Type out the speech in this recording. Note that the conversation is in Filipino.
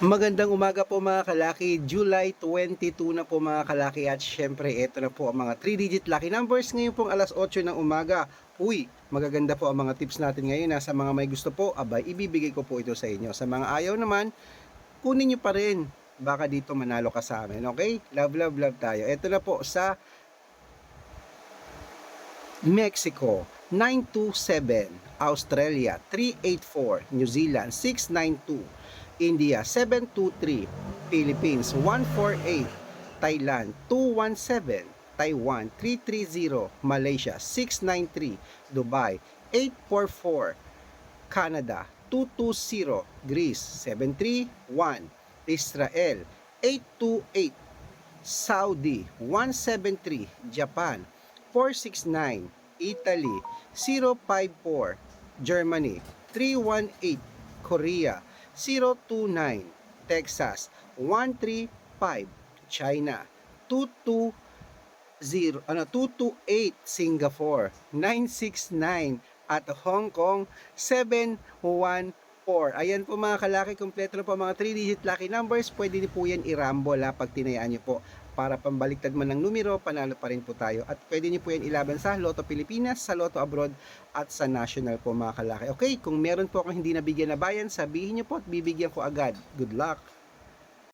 Magandang umaga po mga kalaki, July 22 na po mga kalaki at syempre ito na po ang mga 3-digit lucky numbers ngayon pong alas 8 ng umaga. Uy, magaganda po ang mga tips natin ngayon na sa mga may gusto po, abay ibibigay ko po ito sa inyo. Sa mga ayaw naman, kunin nyo pa rin. Baka dito manalo ka sa amin, okay? Love, love, love tayo. Ito na po sa Mexico 927, Australia 384, New Zealand 692, India 723, Philippines 148, Thailand 217, Taiwan 330, Malaysia 693, Dubai 844, Canada 220, Greece 731, Israel 828, Saudi 173, Japan 469, Italy 054, Germany 318, Korea 029, Texas 135, China 220, ano 228, Singapore 969 at Hong Kong 714. Ayan po mga kalaki, kompleto na po mga 3-digit lucky numbers. Pwede niyo po yan i-rumble pag tinayaan niyo po. Para pambaliktad man ng numero, panalo pa rin po tayo. At pwede niyo po yan ilaban sa Lotto Pilipinas, sa Lotto Abroad, at sa National po mga kalaki. Okay, kung meron po akong hindi nabigyan na bayan, sabihin niyo po at bibigyan ko agad. Good luck!